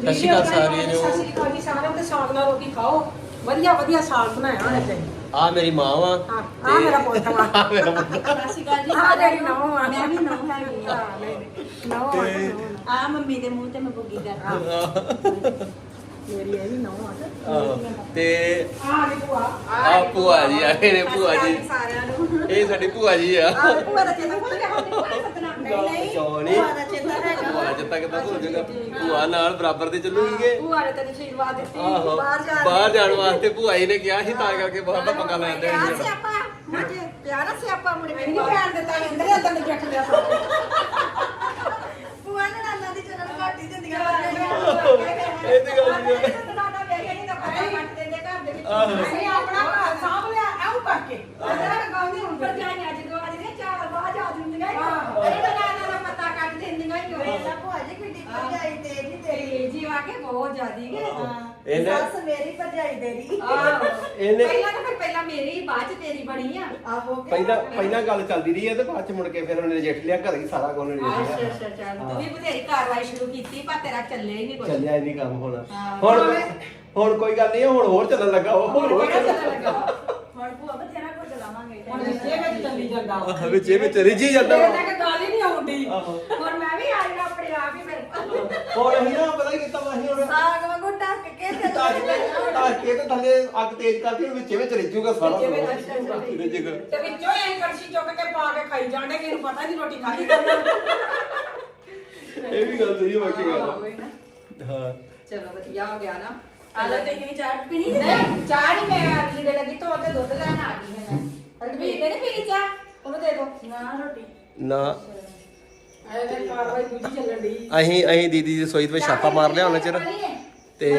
ਸਤਿ ਸ਼੍ਰੀ ਅਕਾਲ ਸਾਰਿਆਂ ਸਤਿ ਨੂੰ ਸ਼੍ਰੀ ਅਕਾਲ ਜੀ ਸਾਰਿਆਂ ਨੂੰ ਸਾਗ ਨਾਲ ਰੋਟੀ ਖਾਓ। ਵਧੀਆ ਵਧੀਆ ਸਾਗ ਬਣਾਇਆ ਹੋਣਾ ਚਾਹੀਦਾ ਆ ਮੇਰੀ ਮਾਂ ਵਾ। ਹਾਂ ਆ ਮੇਰਾ ਪੁੱਤ ਵਾ। ਆ ਮੇਰਾ ਪੁੱਤ। ਸਤਿ ਸ਼੍ਰੀ ਅਕਾਲ ਜੀ ਆ ਜਿਹੜੀ ਨੌਂ। ਆ। ਮੈਂ ਵੀ ਨੌਂ ਹੈਗੀ ਆ। ਹਾਂ, ਨਹੀਂ, ਨਹੀਂ। ਨੌਂ ਆ ਮੰਮੀ ਦੇ ਮੂੰਹ ਤੇ ਮੈਂ ਬੁੱਗੀ ਕਰ ਮੇਰੀ ਇਹ ਵੀ ਨੌਂ ਆ। ਤੇ ਆ ਨੇ ਭੂਆ। ਆ ਭੂਆ ਜੀ ਆ ਨੇ ਭੂਆ ਜੀ। ਸਾਰਿਆਂ ਨੂੰ। ਇਹ ਸਾਡੀ ਭੂਆ ਜੀ ਆ। ਭੂਆ ਦਾ ਚੇਤਾ ਭੁੱਲ ਗਿਆ। ਹੁਣ ਸਤਨਾਮ ਨਹੀਂ? ਭੂਆ ਦਾ ਚੇਤਾ ਹੈਗਾ। ਭੂਆ ਜਿੱਤ ਤੱਕ ਤਾਂ ਭੁੱਲ ਜਾਊਗਾ ਭੂਆ ਨਾਲ ਬਰਾਬਰ ਤੇ ਚੱਲੂਗੇ ਭੂਆ ਨੇ ਤੈਨੂੰ ਆਸ਼ੀਰਵਾਦ ਦਿੱਤੀ ਆਹੋ ਬਾਹਰ ਬਾਹਰ ਜਾਣ ਵਾਸਤੇ ਭੂਆ ਜੀ ਨੇ ਕਿਹਾ ਸੀ ਤਾਂ ਕਰਕੇ ਬਹੁਤ ਦਾ ਪੰਗਾ ਪਿਆਰ ਸੀ ਸਿਆਪਾ ਪਿਆਰਾ ਕੇ ਨਹੀਂ ਪਿਆਰ ਦਿੱਤਾ ਅੰਦਰ ਹੀ ਅੰਦਰ ਜੱਟ ਲਿਆ ਭੂਆ ਨੇ ਨਾਨਾ ਦੀ ਚਰਨ ਘਾਟੀ ਦਿੰਦੀਆਂ ਇਹ ਤੇ ਗੱਲ ਨਹੀਂ ਹੈ। ਦਾਦਾ ਵੇਖ ਨਹੀਂ ਤਾਂ ਪਤਾ ਹੀ ਕੱਟ ਦਿੰਦੇ ਘਰ ਦੇ ਵਿੱਚ ਆਹੋ। ਅਸੀਂ ਆਪਣਾ ਘਰ ਸਾਂਭ ਲਿਆ ਐਉਂ ਕਰਕੇ ਅਜਾ ਗਾਉਂਦੇ ਹੁਣ ਪਰ ਜਾਈ ਅੱਜ ਦੋ ਅੱਜ ਦੇ ਚਾਰ ਬਾਜ ਆ ਦਿੰਦੀਆਂ ਇਹ ਤਾਂ ਨਾਨਾ ਦਾ ਪੱਤਾ ਕੱਟ ਦਿੰਦੀਆਂ ਹੀ ਹੋਏ ਵੇਲਾ ਭੂਆ ਜੀ ਕਿੱਡੀ ਭਰਜਾਈ ਤੇਰੀ ਤੇਰੀ ਤੇ ਜੀ ਆ ਕੇ ਜ਼ਿਆਦੀ ਗਏ ਇਹਨੇ ਸੱਸ ਮੇਰੀ ਭਰਜਾਈ ਤੇਰੀ। ਆਹੋ। ਇਹਨੇ ਪਹਿਲਾਂ ਤਾਂ ਫਿਰ ਪਹਿਲਾਂ ਮੇਰੀ ਬਾਅਦ ਚ ਤੇਰੀ ਬਣੀ ਆ। ਆਹੋ। ਪਹਿਲਾਂ ਪਹਿਲਾਂ ਗੱਲ ਚੱਲਦੀ ਰਹੀ ਹੈ ਤੇ ਬਾਅਦ ਚ ਮੁੜ ਕੇ ਫਿਰ ਉਹਨੇ ਰਿਜੈਕਟ ਲਿਆ ਘਰ ਹੀ ਸਾਰਾ ਕੁਝ ਅੱਛਾ ਰਿਜੈਕਟ ਅੱਛਾ। ਚੱਲ ਤੂੰ ਵੀ ਬਥੇਰੀ ਕਾਰਵਾਈ ਸ਼ੁਰੂ ਕੀਤੀ ਪਰ ਤੇਰਾ ਚੱਲੇ ਹੀ ਨਹੀਂ ਕੁਝ ਚੱਲਿਆ ਹੀ ਨਹੀਂ ਕੰਮ ਹੋਣਾ। ਹਾਂ। ਹੁਣ ਹੁਣ ਕੋਈ ਗੱਲ ਨਹੀਂ ਹੁਣ ਹੋਰ ਚੱਲਣ ਲੱਗਾ ਉਹ ਹੁਣ ਹੋਰ ਕਿਹੜਾ ਚੱਲਣ ਚੱਲਣ ਲੱਗਾ। ਹੁਣ ਭੂਆ ਬਥੇਰਾ ਕੁਝ ਲਾਵਾਂਗੇ। ਹੁਣ ਵਿੱਚੇ ਵਿੱਚ ਚੱਲੀ ਜਾਂਦਾ। ਆਹ ਵਿੱਚ ਇਹ ਵਿੱਚ ਰਿਜੀ ਜਾਂਦਾ। ਵਾ। ਹੀ ਆਉਂਦੀ ਆਹੋ। ਹੁਣ ਮੈਂ ਵੀ ਆ ਜਾਣਾ ਆਪਣੇ ਆਪ ਹੀ ਫਿਰ ਹੁਣ ਅਸੀਂ ਨਾ ਪਤਾ ਕੀ ਕੀਤਾ ਵਾ ਅਸੀਂ ਹੁਣ ਸਾਗ ਵਾਂਗੂ ਟੱਕ ਕੇ ਤੇ ਢੱਕ ਕੇ ਢੱਕ ਕੇ ਤੇ ਥੱਲੇ ਅੱਗ ਤੇਜ਼ ਕਰਕੇ ਉਹਦੇ ਵਿੱਚ ਵਿੱਚ ਰਿਜੂਗਾ ਸਾਰਾ ਵਿੱਚੇ ਵਿੱਚ ਰਿਜੂਗਾ। ਰਿਜੂਗਾ ਤੇ ਵਿੱਚੋਂ ਇਹ ਕੜਛੀ ਚੁੱਕ ਕੇ ਪਾ ਕੇ ਖਾਈ ਜਾਂਦੇ ਕਿ ਇਹਨੂੰ ਪਤਾ ਨਹੀਂ ਰੋਟੀ ਕਰਨਾ ਇਹ ਵੀ ਗੱਲ ਸਹੀ ਹੈ ਬਾਕੀ ਗੱਲ ਹਾਂ। ਚਲੋ ਵਧੀਆ ਹੋ ਗਿਆ ਨਾ। ਆਲਾ ਤੇ ਕਿਹਨੀ ਚਾਟ ਪੀਣੀ ਨਹੀਂ? ਚਾਹ ਨਹੀਂ ਮੈਂ ਅਗਲੀ ਦੇ ਲੱਗੀ ਤੋਂ ਤੇ ਦੁੱਧ ਲੈਣ ਆ ਗਈ ਹਾਂ ਮੈਂ। ਰਣਵੀਰ ਨੇ ਨਹੀਂ ਪੀਣੀ ਚਾਹ? ਉਹਨੂੰ ਦੇ ਦੋ। ਨਾ ਰੋਟੀ। ਨਾ। ਐਵੇਂ ਕਾਰਵਾਈ ਦੂਜੀ ਚੱਲਣ ਦੀ ਅਸੀਂ ਅਸੀਂ ਦੀਦੀ ਦੀ ਰਸੋਈ ਵਿੱਚ ਛਾਪਾ ਮਾਰ ਲਿਆ ਉਹਨਾਂ ਚਿਰ। ਤੇ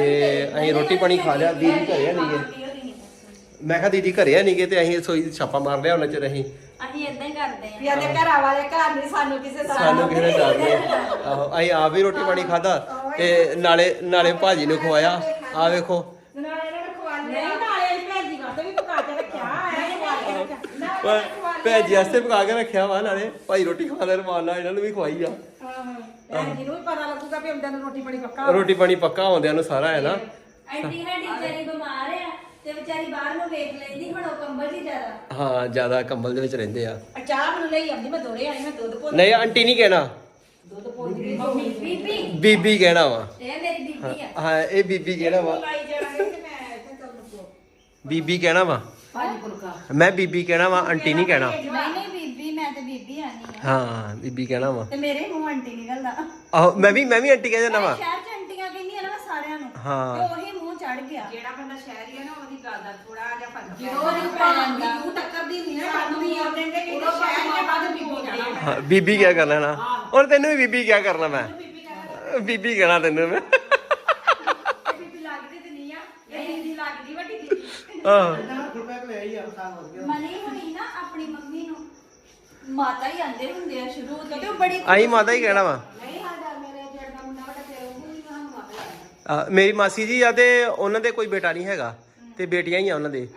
ਅਸੀਂ ਰੋਟੀ ਪਾਣੀ ਖਾ ਲਿਆ। ਦੀਦੀ ਘਰੇ ਨਹੀਂ ਗਏ ਮੈਂ ਕਿਹਾ ਦੀਦੀ ਘਰੇ ਨਹੀਂ ਗਏ ਤੇ ਅਸੀਂ ਰਸੋਈ 'ਚ ਛਾਪਾ ਮਾਰ ਲਿਆ ਉਹਨਾਂ ਚਿਰ ਅਸੀਂ। ਅਸੀਂ ਇਦਾਂ ਹੀ ਕਰਦੇ ਆਂ ਆਦੇ ਘਰਾਂ ਵਾਲੇ ਘਰ ਨਹੀਂ ਸਾਨੂੰ ਕਿਸੇ ਦਾ ਸਾਨੂੰ ਕਿਸੇ ਨੇ ਡਰ ਨਹੀਂ। ਆਹੋ ਅਸੀਂ ਆਪ ਵੀ ਰੋਟੀ ਪਾਣੀ ਖਾਦਾ ਤੇ ਨਾਲੇ ਨਾਲੇ ਭਾਜੀ ਨੂੰ ਖਵਾਇਆ। ਆ ਵੇਖੋ। ਨਾਲੇ ਇਹਨਾਂ ਨੂੰ ਖਵਾ ਲਿਆ ਨਹੀਂ ਨਾਲੇ ਭੈਣ ਜੀ ਵਾਸਤੇ ਵੀ ਪਕਾ ਕੇ ਰੱਖਿਆ। ਐ ਖਵਾ ਕੇ ਰੱਖਿਆ ਭੈਣ ਜੀ ਵਾਸਤੇ ਪਕਾ ਕੇ ਰੱਖਿਆ ਵਾ ਨਾਲੇ। ਭਾਈ ਰੋਟੀ ਖਵਾ ਲੈ ਰਮਾਨ ਨਾਲ ਇਹਨਾਂ ਨੂੰ ਵੀ ਖਵਾਈ ਆ। ਭੈਣ ਜੀ ਨੂੰ ਵੀ ਪਤਾ ਲੱਗੂਗਾ ਵੀ ਹੁੰਦਿਆਂ ਨੂੰ ਰੋਟੀ ਪਾਣੀ ਪੱਕਾ ਰੋਟੀ ਪਾਣੀ ਪੱਕਾ ਆਉਂਦਿਆਂ ਨੂੰ ਸਾਰਾ ਹੈ ਨਾ? ਵਿਚਾਰੀ ਬਿਮਾਰ ਆ ਤੇ ਵਿਚਾਰੀ ਬਾਹਰ ਨੂੰ ਵੇਖ ਲੈਂਦੀ ਹੁਣ ਉਹ ਕੰਬਲ ਹੀ ਜ਼ਿਆਦਾ। ਹਾਂ ਜ਼ਿਆਦਾ ਕੰਬਲ ਦੇ ਵਿੱਚ ਰਹਿੰਦੇ ਆ। ਆ ਚਾਹ ਮੈਨੂੰ ਲਈ ਆਂਦੀ ਮੈਂ ਦੋਰੇ ਆਈ ਮੈਂ ਦੁੱਧ ਭੁੱਲ ਨਹੀਂ ਆਂਟੀ ਨਹੀਂ ਕਹਿਣਾ। ਦੁੱਧ ਮੰਮੀ। ਬੀਬੀ। ਬੀਬੀ ਕਹਿਣਾ ਵਾ। ਇਹ ਮੇਰੀ ਬੀਬੀ ਆ। ਹਾਂ ਇਹ ਬੀਬੀ ਕਹਿਣਾ ਵਾ। ਲਾਈ ਜਾਣਗੇ ਤੇ ਮੈਂ ਇੱਥੇ ਚੱਲ ਮੁੱਕੋ ਬੀਬੀ ਕਹਿਣਾ ਵਾ। ਭਾਜੀ ਫੁਲਕਾ ਮੈਂ ਬੀਬੀ ਕਹਿਣਾ ਵਾ ਆਂਟੀ ਨਹੀਂ ਕਹਿਣਾ। ਨਹੀਂ ਨਹੀਂ ਬੀਬੀ ਮੈਂ ਤੇ ਬੀਬੀ ਆਨੀ ਆ। ਹਾਂ ਬੀਬੀ ਕਹਿਣਾ ਵਾ। ਤੇ ਮੇਰੇ ਮੂੰਹ ਆਂਟੀ ਨਿਕਲਦਾ ਆਹੋ ਮੈਂ ਵੀ ਮੈਂ ਵੀ ਆਂਟੀ ਕਹਿ ਜਾਣਾ ਵਾ। ਸ਼ਹਿਰ ਚ ਆਂਟੀਆਂ ਕਹਿੰਦੀਆਂ ਨਾ ਮੈਂ ਸਾਰਿਆਂ ਨੂੰ। ਹਾਂ। ਤੇ ਉਹੀ ਮੂੰਹ ਚੜ ਗਿਆ। ਜਿਹੜਾ ਬੰਦਾ ਸ਼ਹਿਰੀ ਹੈ ਨਾ ਉਹਦੀ ਗੱਲ ਦਾ ਥੋੜਾ ਜਿਹਾ ਫ਼ਰਕ ਜਦੋਂ ਉਹਦੀ ਭੈਣ ਦਾ- ਤੂੰ ਟੱਕਰਦੀ ਨਹੀਂ ਨਾ ਸਾਨੂੰ ਵੀ ਆ ਕਹਿੰਦੇ ਕਿ ਸ਼ਹਿਰ ਦੇ ਬਾਅਦ ਬੀਬੀ ਜਾਣਾ ਹਾਂ, ਬੀਬੀ ਕਿਆ ਕਰਨਾ ਨਾ? ਔਰ ਤੈਨੂੰ ਵੀ ਬੀਬੀ ਕਿਆ ਕਰਨਾ ਮੈਂ? ਬੀਬੀ ਕਹਿਣਾ ਤੈਨੂੰ ਮੈਂ? ਬੀਬੀ ਲੱਗਦੀ ਤੇ ਨਹੀਂ ਆ। ਇਹ ਦੀਦੀ ਲੱਗਦੀ ਵੱਡੀ ਦੀਦੀ। ਆਹ। ਮਨੀ ਹੁਣੀ ਨਾ ਆਪਣੀ ਮੰਮੀ ਨੂੰ ਮਾਤਾ ਹੀ ਆਂਦੇ ਹੁੰਦੇ ਆ ਸ਼ੁਰੂ ਤੋਂ। ਤੇ ਉਹ ਬੜੀ ਆਈ ਮਾਤਾ ਹੀ ਕਹਿਣਾ ਵਾ। ਨਹੀਂ ਸਾਡਾ ਮੇਰੇ ਮੁੰਡਾ ਵੱਡਾ ਉਹ ਵੀ ਮਾਤਾ ਮਾਸੀ ਜੀ ਆ ਤੇ ਉਹਨਾਂ ਦੇ ਕੋਈ ਬੇਟਾ ਨਹੀਂ ਹੈਗਾ ਤੇ ਬੇਟੀਆਂ ਹੀ ਆ ਉਹਨਾਂ ਦੇ।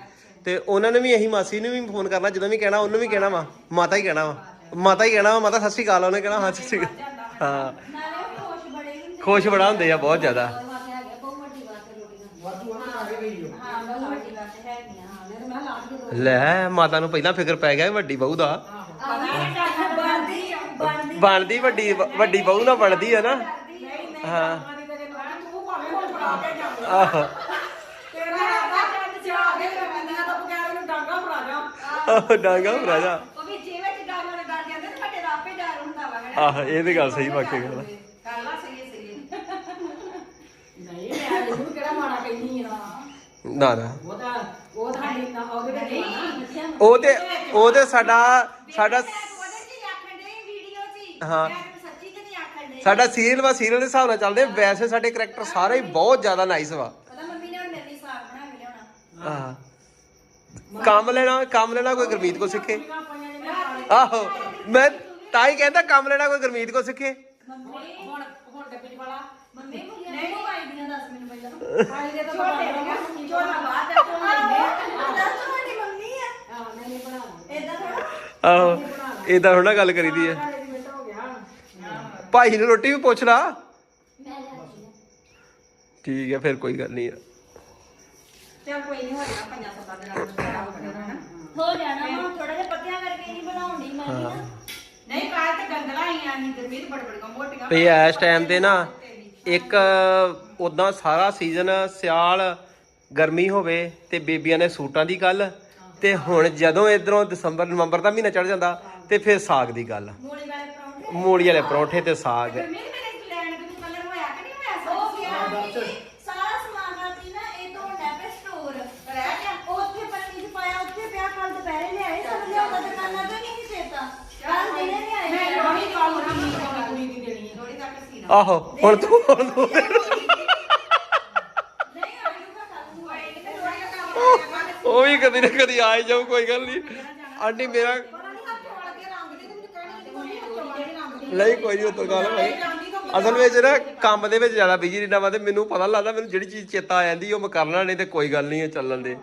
ਤੇ ਉਹਨਾਂ ਨੇ ਵੀ ਇਹੀ ਮਾਸੀ ਨੂੰ ਵੀ ਫੋਨ ਕਰਨਾ ਜਦੋਂ ਵੀ ਕਹਿਣਾ ਉਹਨੂੰ ਵੀ ਕਹਿਣਾ ਵਾ ਮਾਤਾ ਹੀ ਕਹਿਣਾ ਵਾ। ਮਾਤਾ ਹੀ ਕਹਿਣਾ ਵਾ ਮਾਤਾ ਸਤਿ ਸ਼੍ਰੀ ਅਕਾਲ ਉਹਨੇ ਕਹਿਣਾ ਹਾਂ ਸਤਿ ਸ਼੍ਰੀ ਅਕਾਲ। ਹਾਂ। ਨਾਲੇ ਉਹ ਖੁਸ਼ ਬੜੇ ਹੁੰਦੇ ਖੁਸ਼ ਬੜਾ ਹੁੰਦੇ ਆ ਬਹੁਤ ਜ਼ਿਆਦਾ ਵਾਸਤੇ ਹੈਗੇ ਬਹੁਤ ਵੱਡੀ ਬਾਤ ਹੈ ਰੋਟੀ ਦਾ ਵਾਧੂ ਵਾਧੂ ਹਾਂ ਬਹੁਤ ਵੱਡੀ ਬਾਤ ਹੈਗੀਆਂ ਹਾਂ ਮੇਰੇ ਮੈਂ ਲਾ ਮਾਤਾ ਨੂੰ ਪਹਿਲਾਂ ਫਿਕਰ ਪੈ ਗਿਆ ਵੱਡੀ ਬਹੂ ਦਾ। ਬਣਦੀ ਵੱਡੀ ਵੱਡੀ ਬਹੂ ਨਾਲ ਬਣਦੀ ਆ ਨਾ। ਹਾਂ। ਆਹ। ਆਹ ਡਾਂਗਾ ਭਰਾ ਜਾ। ਆਹ ਇਹ ਤੇ ਗੱਲ ਸਹੀ ਵਾਕਿਆ ਗੱਲ ਆ। ਨਾ ਨਾ ਨਾ ਉਹਦੇ ਵਿੱਚ ਆ ਨਾ। ਉਹ ਤੇ ਉਹ ਤੇ ਸਾਡਾ ਸਾਡਾ ਹੀ ਆਖਣ ਦੇ ਵੀਡੀਓ ਚ ਹੀ। ਹਾਂ। ਮੈਂ ਤੈਨੂੰ ਸੱਚੀ ਤੇ ਨਹੀਂ ਆਖਣ ਦੇ ਸਾਡਾ ਸੀਰੀਅਲ ਵਾ ਸੀਰੀਅਲ ਦੇ ਹਿਸਾਬ ਨਾਲ ਚੱਲਦੇ। ਵੈਸੇ ਸਾਡੇ ਕਰੈਕਟਰ ਸਾਰੇ ਹੀ ਬਹੁਤ ਜ਼ਿਆਦਾ ਨਾਈਸ ਵਾ। ਪਤਾ ਮੰਮੀ ਨੇ ਹੁਣ ਮੇਰੇ ਲਈ ਸਾਗ ਬਣਾ ਕੇ ਲਿਆਉਣਾ। ਆਹ ਕੰਮ ਲੈਣਾ ਕੰਮ ਲੈਣਾ ਕੋਈ ਗੁਰਮੀਤ ਕੋ ਸਿੱਖੇ? ਆਹੋ। ਮੈਂ ਤਾਂ ਹੀ ਕਹਿੰਦਾ ਕੰਮ ਲੈਣਾ ਕੋਈ ਗੁਰਮੀਤ ਕੋ ਸਿੱਖੇ? ਮੰਮੀ ਹੁਣ ਹੁਣ ਡੱਬੀ ਵਾਲਾ ਮੰਮੀ ਮੁੰਡਿਆਂ ਨੂੰ ਆਈ ਦੀਆਂ ਦੱਸ ਮੈਨੂੰ ਪਹਿਲਾਂ। ਪਾਣੀ ਦੇ ਤਾਂ ਬਾਅਦ ਦਾ ਤੋਂ ਦੱਸ ਤੁਹਾਡੀ ਮੰਮੀ ਆ ਹਾਂ ਨਹੀਂ ਨਹੀਂ ਬਣਾ ਲਓ ਏਦਾਂ ਥੋੜਾ ਆਹੋ ਇਦਾਂ ਹੁਣ ਨਾ ਗੱਲ ਕਰੀਦੀ ਗਿਆ ਭਾਈ ਨੂੰ ਰੋਟੀ ਵੀ ਪੁੱਛ ਲਾ। ਠੀਕ ਹੈ ਫਿਰ ਕੋਈ ਗੱਲ ਨਹੀਂ ਆ। ਚੱਲ ਕੋਈ ਨਹੀਂ ਹੋ ਜਾਣਾ ਪੰਜਾਂ ਸੱਤਾਂ ਦਿਨਾਂ ਨੂੰ ਸਾਰਾ ਹੋ। ਜਾਣਾ ਹਨਾ ਹੋ ਜਾਣਾ ਵਾ ਥੋੜਾ ਜਿਹਾ ਪੱਤਿਆਂ ਕਰਕੇ ਨਹੀਂ ਬਣਾਉਂਦੀ ਮੈਂ ਵੀ ਨਾ। ਨਹੀਂ ਕਾਲ ਤੇ ਗੰਦਲਾ ਆਈਆਂ ਨਹੀਂ ਤੇ ਵੀਰ ਬੜ ਬੜੀਆਂ ਮੋਟੀਆਂ। ਤੇ ਇਸ ਟਾਈਮ ਤੇ ਨਾ ਇੱਕ ਉਦਾਂ ਸਾਰਾ ਸੀਜ਼ਨ ਸਿਆਲ ਗਰਮੀ ਹੋਵੇ ਤੇ ਬੀਬੀਆਂ ਨੇ ਸੂਟਾਂ ਦੀ ਗੱਲ ਤੇ ਹੁਣ ਜਦੋਂ ਇਧਰੋਂ ਦਸੰਬਰ ਨਵੰਬਰ ਦਾ ਮਹੀਨਾ ਚੜ ਜਾਂਦਾ ਤੇ ਫਿਰ ਸਾਗ ਦੀ ਗੱਲ ਮੂਲੀ ਵਾਲੇ ਪਰੌਂਠੇ? ਮੂਲੀ ਵਾਲੇ ਪਰੌਂਠੇ ਤੇ ਸਾਗ। ਗਰਮੀਤ ਮੇਰੇ ਲੈਣ ਦੇ ਨੂੰ ਕਲਰ ਹੋਇਆ ਕਿ ਨਹੀਂ ਹੋਇਆ? ਉਹ ਸਬਜ਼ੀਆਂ ਗਿਆ ਜੀ, ਸਾਰਾ ਸਮਾਨ ਰਾਤੀ ਨਾ ਇਹ ਤੋਂ ਡੈਪੇ ਸਟੋਰ ਰਹਿ ਗਿਆ। ਉੱਥੇ ਪੱਤੀ ਚ ਪਾਇਆ ਉੱਥੇ ਪਿਆ ਕੱਲ ਦੁਪਹਿਰੇ ਲਿਆਏ ਸਭ ਲਿਆਉਂਦਾ ਦੁਕਾਨਾਂ ਤੋਂ ਨਹੀਂ ਚੇਤਾ। ਕੱਲ ਦਿਨੇ ਲਿਆਏ। ਮੈਂ ਮੇਰਾ ਲੋਹੜੀ ਕਾਲ ਨਹੀਂ ਕੁੜੀ ਦੀ ਦੇਣੀ ਹੈ ਲੋਹੜੀ ਤੱਕ ਸੀ ਆਹੋ ਹੁਣ ਤੂੰ ਹੁਣ ਤੂੰ ਨਹੀਂ ਆਲੂ ਦਾ ਕੱਲ ਹੋਏ ਨਹੀਂ ਤੇ ਲੋਹੜੀ ਦਾ ਕੰਮ ਵੀ ਕਦੀ ਨਾ ਕਦੀ ਆ ਹੀ ਜਾਊ ਕੋਈ ਗੱਲ ਨਹੀਂ। ਆਂਟੀ ਮੇਰਾ ਨਹੀਂ ਨਹੀਂ ਕੋਈ ਨਹੀਂ ਉਤਰ ਗੱਲ ਭਾਈ ਅਸਲ ਵਿੱਚ ਨਾ ਕੰਮ ਦੇ ਵਿੱਚ ਜ਼ਿਆਦਾ ਬਿਜ਼ੀ ਰਹਿਣਾ ਵਾ ਤੇ ਮੈਨੂੰ ਪਤਾ ਲੱਗਦਾ ਮੈਨੂੰ ਜਿਹੜੀ ਚੀਜ਼ ਚੇਤਾ ਆ ਜਾਂਦੀ ਉਹ ਮੈਂ ਕਰਨਾ ਨਹੀਂ ਤੇ ਕੋਈ ਗੱਲ ਨਹੀਂ ਹੈ ਚੱਲਣ ਦੇ।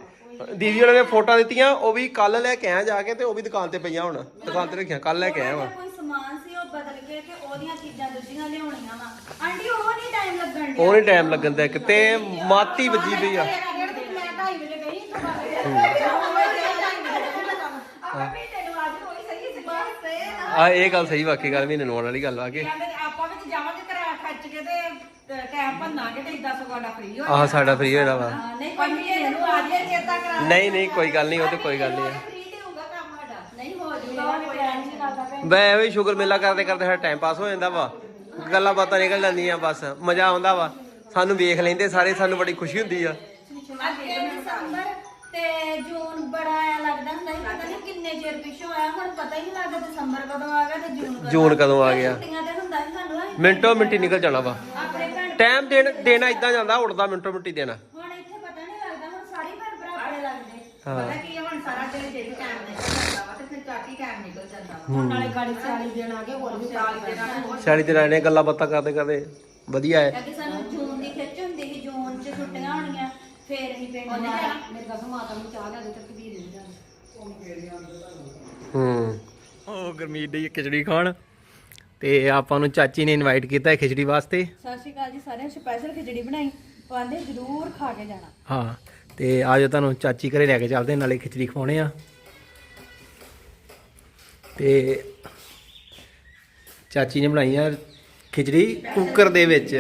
ਦੀਦੀ ਉਹਨਾਂ ਨੇ ਫੋਟੋਆਂ ਦਿੱਤੀਆਂ ਉਹ ਵੀ ਕੱਲ ਲੈ ਕੇ ਆਇਆ ਜਾ ਕੇ ਤੇ ਉਹ ਵੀ ਦੁਕਾਨ ਤੇ ਪਈਆਂ ਹੁਣ। ਦੁਕਾਨ ਤੇ ਰੱਖੀਆਂ ਕੱਲ ਲੈ ਕੇ ਆਇਆ ਵਾ। ਕੋਈ ਸਮਾਨ ਸੀ ਉਹ ਬਦਲ ਕੇ ਤੇ ਉਹਦੀਆਂ ਚੀਜ਼ਾਂ ਦੂਜੀਆਂ ਲਿਆਉਣੀਆਂ ਵਾ। ਆਂਟੀ ਉਹ ਨਹੀਂ ਟਾਈਮ ਲੱਗਣ ਉਹ ਨਹੀਂ ਟਾਈਮ ਲੱਗਣ ਦਾ ਕਿਤੇ ਮਾਤੀ ਵੱਜੀ ਪਈ ਆ। ਮੈਂ 2:30 ਵਜੇ ਗਈ ਆਪਾਂ ਵੀ ਤੈਨੂੰ ਅੱਜ ਹੋਈ ਸਹੀ ਸੀ ਬਸ ਤੇ ਆ ਇਹ ਗੱਲ ਸਹੀ ਵਾਕਈ ਗੱਲ ਮਹੀਨੇ ਨਵਾਉਣ ਵਾਲੀ ਗੱਲ ਆ ਕੇ। ਕਹਿੰਦੇ ਆਪਾਂ ਵਿੱਚ ਜਾਵਾਂਗੇ ਕਰਾ ਖੱਚ ਕੇ ਤੇ ਟਾਈਮ ਭੰਨਾਂਗੇ ਤੇ ਇਦਾਂ ਸਗੋਂ ਸਾਡਾ ਫ੍ਰੀ ਹੋ ਆਹ ਸਾਡਾ ਫ੍ਰੀ ਹੋਣਾ ਵਾ। ਹਾਂ, ਨਹੀਂ ਕੋਈ ਨਹੀਂ ਇਹਨੂੰ ਆ ਜੇ ਚੇਤਾ ਕਰਾ ਨਹੀਂ ਨਹੀਂ ਕੋਈ ਗੱਲ ਨਹੀਂ ਉਹ ਤੇ ਕੋਈ ਗੱਲ ਨਹੀਂ ਆ। ਫ੍ਰੀ ਤੇ ਹੋਊਗਾ ਕੰਮ ਸਾਡਾ। ਨਹੀਂ ਹੋ ਜੂਗਾ ਕੋਈ ਟੈਨਸ਼ਨ ਨਾ ਕਰਦਾ ਮੈਂ ਐਵੇਂ ਹੀ ਸ਼ੁਗਰ ਮੇਲਾ ਕਰਦੇ ਕਰਦੇ ਸਾਡਾ ਟਾਈਮ ਪਾਸ ਹੋ ਜਾਂਦਾ ਵਾ। ਗੱਲਾਂ ਬਾਤਾਂ ਨਿਕਲ ਜਾਂਦੀਆਂ ਬਸ ਮਜ਼ਾ ਆਉਂਦਾ ਵਾ। ਸਾਨੂੰ ਵੇਖ ਲੈਂਦੇ ਸਾਰੇ ਸਾਨੂੰ ਬੜੀ ਖੁਸ਼ੀ ਹੁੰਦੀ ਆ। ਦਸੰਬਰ ਤੇ ਜੂਨ ਬੜਾ ਆ ਲੱਗਦਾ ਹੁੰਦਾ ਸੀ ਪਤਾ ਨਹੀਂ ਕਿੰਨੇ ਚਿਰ ਪਿੱਛੋਂ ਆਇਆ ਹੁਣ ਪਤਾ ਹੀ ਨਹੀਂ ਲੱਗਦਾ ਦਸੰਬਰ ਕਦੋਂ ਆ ਗਿਆ ਤੇ ਜੂਨ ਕਦੋਂ ਜੂਨ ਕਦੋਂ ਆ ਗਿਆ। ਛੁੱਟੀਆਂ ਤੇ ਹੁੰਦਾ ਸੀ ਸਾਨੂੰ ਨਾ, ਮਿੰਟੋ ਮਿੰਟੀ ਨਿਕਲ ਜਾਣਾ ਵਾ। ਆਪਣੇ ਭੈਣ ਟਾਈਮ ਦੇਣ ਦੇਣਾ ਇਦਾਂ ਜਾਂਦਾ ਉੜਦਾ ਮਿੰਟੋ ਮਿੰਟੀ ਦੇਣਾ। ਹੁਣ ਇੱਥੇ ਪਤਾ ਨਹੀਂ ਲੱਗਦਾ ਹੁਣ ਸਾਰੇ ਭੈਣ ਭਰਾ ਆਪਣੇ ਲੱਗਦੇ। ਹਾਂ। ਪਤਾ ਕੀ ਆ, ਹੁਣ ਸਾਰਾ ਦਿਨ ਜਿਹੜੀ ਟਾਈਮ ਨਿਕਲ ਜਾਂਦਾ ਵਾ ਤੇ ਫਿਰ ਚਾਟੀ ਟਾਈਮ ਨਿਕਲ ਜਾਂਦਾ ਵਾ। ਹੁਣ ਨਾਲੇ ਗਾੜੀ 40 ਦਿਨ ਆ ਗਏ ਹੋਰ ਵੀ 40 ਦਿਨ ਆ ਗਏ। ਹੋਰ ਗੱਲਾਂ ਬਾਤਾਂ ਕਰਦੇ ਕਰਦੇ ਵਧੀਆ ਹੈ। ਅੱਗੇ ਸਾਨੂੰ ਜੂਨ ਦੀ ਖਿੱਚ ਹੁੰਦੀ ਸੀ ਜੂਨ 'ਚ ਛੁੱਟੀਆਂ ਹੋਣੀਆਂ ਫੇਰ ਅਸੀਂ ਪਿੰਡ ਜਾਣਾ ਮੇਰੇ ਕਸਮ ਮਾਤਾ ਨੂੰ ਚਾਹ ਲਿਆ ਦੇ ਤੇ ਕਬੀਰ ਦੇ। ਜਾ ਹੂੰ। ਉਹ ਗਰਮੀਤ ਦੀ ਖਿਚੜੀ ਖਾਣ ਤੇ ਆਪਾਂ ਨੂੰ ਚਾਚੀ ਨੇ ਇਨਵਾਈਟ ਕੀਤਾ ਹੈ ਖਿਚੜੀ ਵਾਸਤੇ। ਸਤਿ ਸ਼੍ਰੀ ਅਕਾਲ ਜੀ ਸਾਰਿਆਂ ਸਪੈਸ਼ਲ ਖਿਚੜੀ ਬਣਾਈ। ਪਾਉਂਦੇ ਜ਼ਰੂਰ ਖਾ ਕੇ ਜਾਣਾ। ਹਾਂ ਤੇ ਆਜੋ ਤੁਹਾਨੂੰ ਚਾਚੀ ਘਰੇ ਲੈ ਕੇ ਚੱਲਦੇ ਹਾਂ, ਨਾਲੇ ਖਿਚੜੀ ਖਵਾਉਣੇ ਆ। ਤੇ ਚਾਚੀ ਨੇ ਬਣਾਈ ਆ ਖਿਚੜੀ ਕੁੱਕਰ ਦੇ ਵਿੱਚ।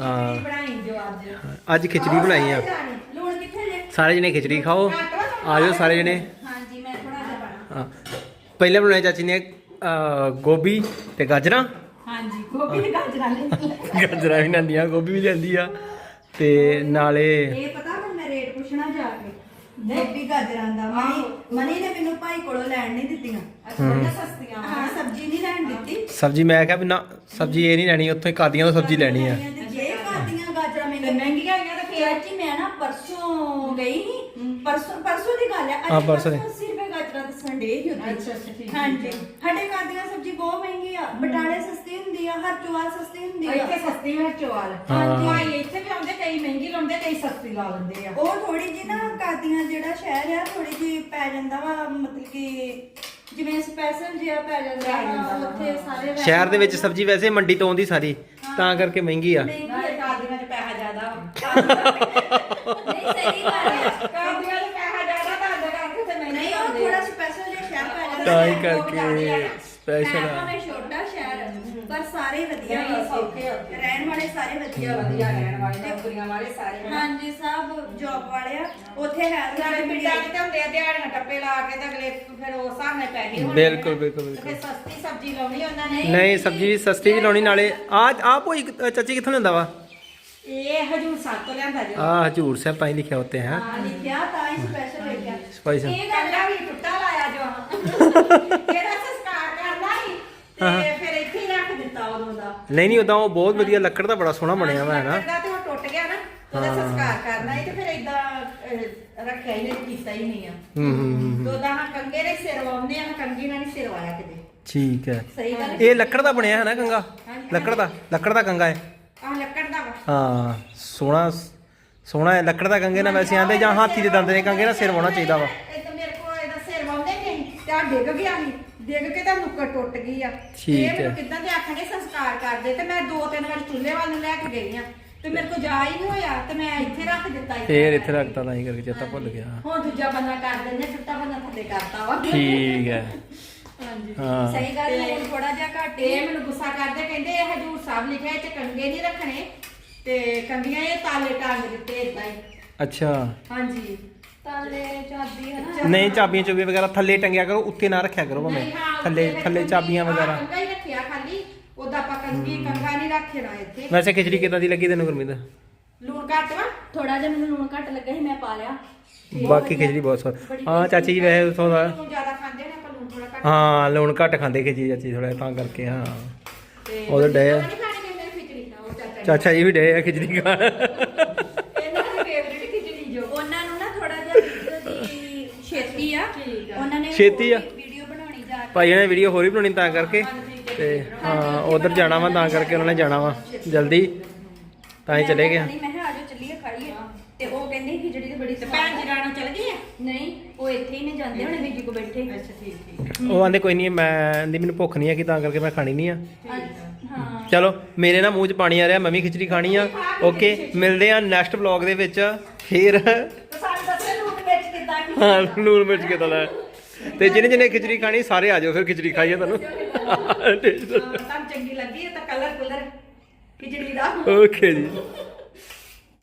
ਹਾਂ। ਬਣਾਈ ਜੋ ਅੱਜ। ਅੱਜ ਖਿਚੜੀ ਬਣਾਈ ਆ। ਲੂਣ ਕਿੱਥੇ ਜੇ? ਸਾਰੇ ਜਣੇ ਖਿਚੜੀ ਖਾਓ। ਆਜੋ ਸਾਰੇ ਜਣੇ। ਹਾਂਜੀ ਮੈਂ ਥੋੜਾ ਜਿਹਾ ਪਾਣਾ। ਹਾਂ। ਪਹਿਲੇ ਬਣਾਇਆ ਚਾਚੀ ਨੇ ਅਹ, ਗੋਭੀ ਤੇ ਗਾਜਰਾਂ। ਹਾਂਜੀ ਗੋਭੀ ਦੇ ਗਾਜਰਾਂ ਲੈ ਗਾਜਰਾਂ ਵੀ ਲੈਂਦੀਆਂ ਗੋਭੀ ਵੀ ਲੈਂਦੀ ਆ। ਤੇ ਨਾਲੇ ਇਹ ਪਤਾ ਹੁਣ ਮੈਂ ਰੇਟ ਪੁੱਛਣਾ ਜਾ ਕੇ? ਗੋਭੀ ਗਾਜਰਾਂ ਦਾ। ਮਨੀ ਮਨੀ ਨੇ ਮੈਨੂੰ ਭਾਈ ਕੋਲੋਂ ਲੈਣ ਨਹੀਂ ਦਿੱਤੀਆਂ। ਅੱਛਾ ਸਸਤੀਆਂ। ਹਾਂ ਸਬਜ਼ੀ ਨਹੀਂ ਲੈਣ ਦਿੱਤੀ। ਸਬਜ਼ੀ ਮੈਂ ਕਿਹਾ ਵੀ ਨਾ ਸਬਜ਼ੀ ਇਹ ਨਹੀਂ ਲੈਣੀ ਉੱਥੋਂ ਹੀ ਕਾਦੀਆਂ ਤੋਂ ਸਬਜ਼ੀ ਲੈਣੀ ਆ। ਤੇ ਕਾਦੀਆਂ ਗਾਜਰਾਂ ਤੇ ਮੈਨੂੰ ਮਹਿੰਗੀਆਂ ਹੈਗੀਆਂ ਤਾਂ ਫੇਰ ਚਾਚੀ ਮੈਂ ਨਾ ਪਰਸੋਂ ਗਈ ਸੀ। ਪਰਸੋਂ ਪਰਸੋਂ ਦੀ ਗੱਲ ਹੈ। ਅੱਜ ਹਾਂ, ਪਰਸੋਂ ਦੀ। 80 ਰੁਪਏ ਗਾਜਰਾਂ ਦਾ ਸੰਡੇ ਹੀ ਹੁੰਦੀ ਅੱਛਾ, ਅੱਛਾ, ਠੀਕ, ਹਾਂਜੀ। ਸਾਡੇ ਘਰ ਦੀਆਂ ਸਬਜ਼ੀ ਬਹੁਤ ਮਹਿੰਗੀ ਆ। ਬਟਾਲੇ ਸਸਤੀ ਹੁੰਦੀ ਆ ਹਰ ਚੁਆਲ ਸਸਤੀ ਹੁੰਦੀ ਆ। ਇੱਥੇ ਸਸਤੀ ਹੈ ਚੋਲ। ਹਾਂ। ਭਾਈ ਇੱਥੇ ਵੀ ਆਉਂਦੇ ਕਈ ਮਹਿੰਗੀ ਲਾਉਂਦੇ ਕਈ ਸਸਤੀ ਲਾ ਲੈਂਦੇ ਆ। ਉਹ ਥੋੜੀ ਜੀ ਨਾ ਕਾਦੀਆਂ ਜਿਹੜਾ ਸ਼ਹਿਰ ਆ ਥੋੜੀ ਜੀ ਪੈ ਜਾਂਦਾ ਵਾ ਮਤਲਬ ਕਿ ਜਿਵੇਂ ਸਪੈਸ਼ਲ ਜਿਹਾ ਪੈ ਜਾਂਦਾ ਪੈ ਜਾਂਦਾ ਵਾ ਵਾ, ਉੱਥੇ ਸਾਰੇ ਸ਼ਹਿਰ ਦੇ ਵਿੱਚ ਸਬਜ਼ੀ ਵੈਸੇ ਮੰਡੀ ਤੋਂ ਆਉਂਦੀ ਸਾਰੀ ਤਾਂ ਕਰਕੇ ਮਹਿੰਗੀ ਆ। ਮਹਿੰਗੀ ਨਾਲੇ ਆ। ਕਾਦੀਆਂ 'ਚ ਪੈਸਾ ਜ਼ਿਆਦਾ ਵਾ ਨਹੀਂ ਸਹੀ ਗੱਲ ਹੈ ਤਾਂ ਕਰਕੇ ਤੇ ਨਹੀਂ ਉਹ ਥੋੜਾ। ਸਪੈਸ਼ਲ ਜਿਹਾ ਸ਼ਹਿਰ ਪੈ ਜਾਂਦਾ ਤਾਂ ਹੀ ਹੈ। ਕਰਕੇ ਸਪੈਸ਼ਲ ਹੈ ਆ ਛੋਟਾ ਸ਼ਹਿਰ ਪਰ ਸਾਰੇ ਵਧੀਆ ਆ ਉੱਥੇ। ਰਹਿਣ ਵਾਲੇ ਸਾਰੇ ਵਧੀਆ ਵਧੀਆ ਰਹਿਣ ਵਾਲੇ ਨੌਕਰੀਆਂ ਵਾਲੇ ਸਾਰੇ। ਹਾਂਜੀ ਸਭ ਜੌਬ ਵਾਲੇ ਆ ਉੱਥੇ ਹੈ ਤਾਂ ਜਿਹੜੀ ਪਿੰਡਾਂ 'ਚ ਤੇ ਹੁੰਦੇ ਆ ਦਿਹਾੜੀਆਂ ਟੱਪੇ ਲਾ ਕੇ ਤੇ ਅਗਲੇ ਫਿਰ ਉਸ ਹਿਸਾਬ ਨਾਲ ਪੈਸੇ ਹੋਣੇ ਬਿਲਕੁਲ। ਬਿਲਕੁਲ, ਤੇ ਸਸਤੀ ਸਬਜ਼ੀ ਲਾਉਣੀ ਉਹਨਾਂ ਨੇ ਨਹੀਂ ਸਬਜ਼ੀ ਵੀ ਸਸਤੀ ਵੀ ਲਾਉਣੀ ਨਾਲੇ ਆ ਆ ਭੋਈ ਚਾਚੀ ਕਿੱਥੋਂ ਲੈਂਦਾ ਵਾ ਇਹ ਹਜੂਰ ਸਾਹਿਬ ਤੋਂ ਲਿਆਂਦਾ ਜੀ। ਆ ਹਜੂਰ ਸਾਹਿਬ ਤਾਂ ਹੀ ਲਿਖਿਆ ਉੱਤੇ ਹੈ? ਹਾਂ ਲਿਖਿਆ ਤਾਂ ਹੀ ਸਪੈਸ਼ਲ ਲਿਖਿਆ। ਸਪਾਈਸ ਇਹ ਗੱਲ ਵੀ ਟੁੱਟਾ ਲਾਇਆ ਜੋ ਇਹਦਾ ਸੰਸਕਾਰ ਕਰਨਾ ਸੀ ਤੇ ਫਿਰ ਇੱਥੇ ਹੀ ਰੱਖ ਦਿੱਤਾ ਉਦੋਂ ਦਾ। ਨਹੀਂ ਨਹੀਂ ਉਦਾਂ ਉਹ ਬਹੁਤ ਵਧੀਆ ਲੱਕੜ ਦਾ ਬੜਾ ਸੋਹਣਾ ਬਣਿਆ ਵਾ ਹੈ ਨਾ ਲੱਕੜ ਦਾ ਤੇ ਉਹ ਟੁੱਟ ਗਿਆ ਨਾ ਉਹਦਾ ਹਾਂ। ਸੰਸਕਾਰ ਕਰਨਾ ਸੀ ਤੇ ਫਿਰ ਇਦਾਂ ਰੱਖਿਆ ਹੀ ਨਹੀਂ ਕੀਤਾ ਹੀ ਨਹੀਂ ਆ। ਹੂੰ ਹੂੰ ਹੂੰ ਦੋ ਦਾ ਕੰਗੇ ਦੇ ਸਿਰ ਵਾਉਂਦੇ ਆ ਕੰਗੀ ਨਾਲ ਨਹੀਂ ਸਿਰ ਵਾਇਆ ਕਿਤੇ। ਠੀਕ ਹੈ। ਸਹੀ ਗੱਲ ਇਹ ਲੱਕੜ ਦਾ ਬਣਿਆ ਹੈ ਨਾ ਕੰਗਾ ਲੱਕੜ ਦਾ ਲੱਕੜ ਦਾ ਕੰਗਾ ਹੈ ਹਾਂ ਸੋਹਣਾ ਸੋਹਣਾ ਹੈ ਲੱਕੜ ਦਾ ਕੰਗੇ ਨਾਲ ਵੈਸੇ ਆਂਦੇ ਜਾਂ ਹਾਥੀ ਦੇ ਦੰਦ ਨੇ ਕੰਗੇ ਨਾਲ ਸਿਰ ਵਾਉਣਾ ਚਾਹੀਦਾ ਵਾ। ਇਹ ਤਾਂ ਮੇਰੇ ਕੋਲ ਇਹਦਾ ਸਿਰ ਵਾਉਂਦੇ ਨਹੀਂ ਤੇ ਆ ਡਿੱਗ ਗਿਆ ਸੀ ਡਿੱਗ ਕੇ ਤਾਂ ਨੁੱਕਰ ਟੁੱਟ ਗਈ ਆ। ਠੀਕ ਇਹ ਹੈ। ਮੈਨੂੰ ਕਿੱਦਾਂ ਦੇ ਆਖਣਗੇ ਸੰਸਕਾਰ ਕਰਦੇ ਤੇ ਮੈਂ ਦੋ ਤਿੰਨ ਵਾਰ ਚੁੱਲ੍ਹੇ ਵੱਲ ਨੂੰ ਲੈ ਕੇ ਗਈ ਆ ਤੇ ਮੇਰੇ ਕੋਲ ਜਾ ਹੀ ਨਹੀਂ ਹੋਇਆ ਤੇ ਮੈਂ ਇੱਥੇ ਰੱਖ ਦਿੱਤਾ ਸੀ। ਫੇਰ ਇੱਥੇ ਰੱਖਤਾ ਤਾਂ ਹੀ ਕਰਕੇ ਚੇਤਾ ਭੁੱਲ ਗਿਆ। ਹੁਣ ਦੂਜਾ ਬੰਦਾ ਕਰ ਦਿੰਦੇ ਟੁੱਟਾ ਬੰਦਾ ਥੱਲੇ ਕਰਤਾ ਵਾ। ਠੀਕ ਹੈ। ਹਾਂਜੀ। ਹਾਂ। ਸਹੀ ਗੱਲ ਹੈ ਥੋੜਾ ਜਿਹਾ ਘੱਟ ਇਹ ਮੈਨੂੰ ਗੁੱਸਾ ਕਰਦੇ ਕਹਿੰਦੇ ਇਹ ਹਜੂਰ ਸਾਹਿਬ ਲਿਖਿਆ ਇਹ ਚ ਕੰਗੇ ਨਹੀਂ ਰੱਖਣੇ। ਤੇ ਕੰਗੀਆਂ ਇਹ ਤਾਲੇ ਟੰਗ ਦਿੱਤੇ ਇਦਾਂ ਹੀ। ਅੱਛਾ। ਹਾਂਜੀ। ਤਾਲੇ ਚਾਬੀ ਹੈ ਨਾ। ਨਹੀਂ ਚਾਬੀਆਂ ਚੁਬੀਆਂ ਵਗੈਰਾ ਥੱਲੇ ਟੰਗਿਆ ਕਰੋ ਉੱਤੇ ਨਾ ਰੱਖਿਆ ਕਰੋ ਭਾਵੇਂ। ਨਹੀਂ, ਹਾਂ, ਥੱਲੇ ਥੱਲੇ ਚਾਬੀਆਂ ਹਾਂ, ਵਗੈਰਾ। ਹੀ ਰੱਖਿਆ ਖਾਲੀ। ਉਹਦਾ ਆਪਾਂ ਕੰਗੀ ਕੰਗਾ ਨਹੀਂ ਰੱਖਣਾ ਇੱਥੇ। ਵੈਸੇ ਖਿਚੜੀ ਕਿਦਾਂ ਦੀ ਲੱਗੀ ਤੈਨੂੰ ਗੁਰਮੀਤ? ਲੂਣ ਘੱਟ ਵਾ। ਥੋੜਾ ਜਿਹਾ ਮੈਨੂੰ ਲੂਣ ਘੱਟ ਲੱਗਾ ਸੀ ਮੈਂ ਪਾ ਲਿਆ। ਬਾਕੀ ਖਿਚੜੀ ਬਹੁਤ ਸਵਾਦ ਹਾਂ ਚਾਚੀ ਜੀ ਵੈਸੇ ਉਥੋਂ ਦਾ ਲੂਣ ਜ਼ਿਆਦਾ ਖਾਂਦੇ ਨੇ ਆਪਾਂ ਲੂਣ ਥੋੜਾ ਘੱਟ। ਹਾਂ ਲੂਣ ਘੱਟ ਖਾਂਦੇ ਖਿਚੜੀ ਚਾਚੀ ਥੋੜਾ ਤਾਂ ਕਰਕੇ ਹਾਂ। ਤੇ ਉਹਦੇ ਡਏ ਆ। ਨਹੀਂ ਖਾਣੀ ਕਹਿੰਦੇ ਖਿਚੜੀ ਨਾ ਉਹ ਚਾਚਾ ਜੀ। ਜੀ ਵੀ ਡੇ ਆ ਖਿਚੜੀ ਖਾਣ। ਇਹਨਾਂ ਦੀ ਫੇਵਰੇਟ ਖਿਚੜੀ ਜੋ। ਉਹਨਾਂ ਨੂੰ ਨਾ ਥੋੜਾ ਜਿਹਾ ਵੀਡੀਓ ਦੀ ਛੇਤੀ ਆ। ਆ। ਉਹਨਾਂ ਨੇ ਛੇਤੀ ਆ। ਵੀਡੀਓ ਬਣਾਉਣੀ ਜਾ ਕੇ। ਭਾਈ ਨੇ ਵੀਡੀਓ ਹੋਰ ਹੀ ਬਣਾਉਣੀ ਤਾਂ ਕਰਕੇ। ਤੇ ਹਾਂ ਉਧਰ ਜਾਣਾ ਵਾ ਤਾਂ ਕਰਕੇ ਉਹਨਾਂ ਨੇ ਜਾਣਾ ਵਾ। ਜਲਦੀ। ਤਾਂ ਹੀ ਚਲੇ ਗਏ ਮੈਂ ਕਿਹਾ ਆਜੋ ਚੱਲੀਏ ਖਾਈਏ। ਤੇ ਉਹ ਕਹਿੰਦੇ ਖਿਚੜੀ ਤੇ ਬੜੀ ਤੇ ਸਵਾਦ ਭੈਣ ਜੀ ਰਾਣੋ ਚਲ ਗਈ ਆ? ਨਹੀਂ ਉਹ ਇੱਥੇ ਹੀ ਨੇ ਜਾਂਦੇ ਹੁਣ ਵੀਜੀ ਕੋ ਬੈਠੇ। ਅੱਛਾ ਠੀਕ ਠੀਕ। ਉਹ ਆਂਦੇ ਕੋਈ ਨਹੀਂ ਮੈਂ ਆਂਦੀ ਮੈਨੂੰ ਭੁੱਖ ਨਹੀਂ ਹੈਗੀ ਤਾਂ ਕਰਕੇ ਮੈਂ ਖਾਣੀ ਨਹੀਂ ਆ। ਹਾਂ ਚਲੋ ਮੇਰੇ ਨਾ ਮੂੰਹ 'ਚ ਪਾਣੀ ਆ ਰਿਹਾ ਮੈਂ ਵੀ ਖਿਚੜੀ ਖਾਣੀ ਆ। ਓਕੇ ਮਿਲਦੇ ਆ ਨੈਕਸਟ ਵਲੌਗ ਦੇ ਵਿੱਚ। ਫੇਰ ਹਾਂ ਲੂਣ ਮਿਰਚ ਕਿਦਾਂ ਹੈ। ਤੇ ਜਿਹਨੇ ਜਿਹਨੇ ਖਿਚੜੀ ਖਾਣੀ ਸਾਰੇ ਆ ਜਾਓ ਫਿਰ ਖਿਚੜੀ ਖਾਈਏ ਤੁਹਾਨੂੰ। ਤੁਹਾਨੂੰ ਚੰਗੀ ਲੱਗੀ ਤਾਂ ਕਲਰ ਕਲਰ ਖਿਚੜੀ ਦਾ। ਓਕੇ ਜੀ।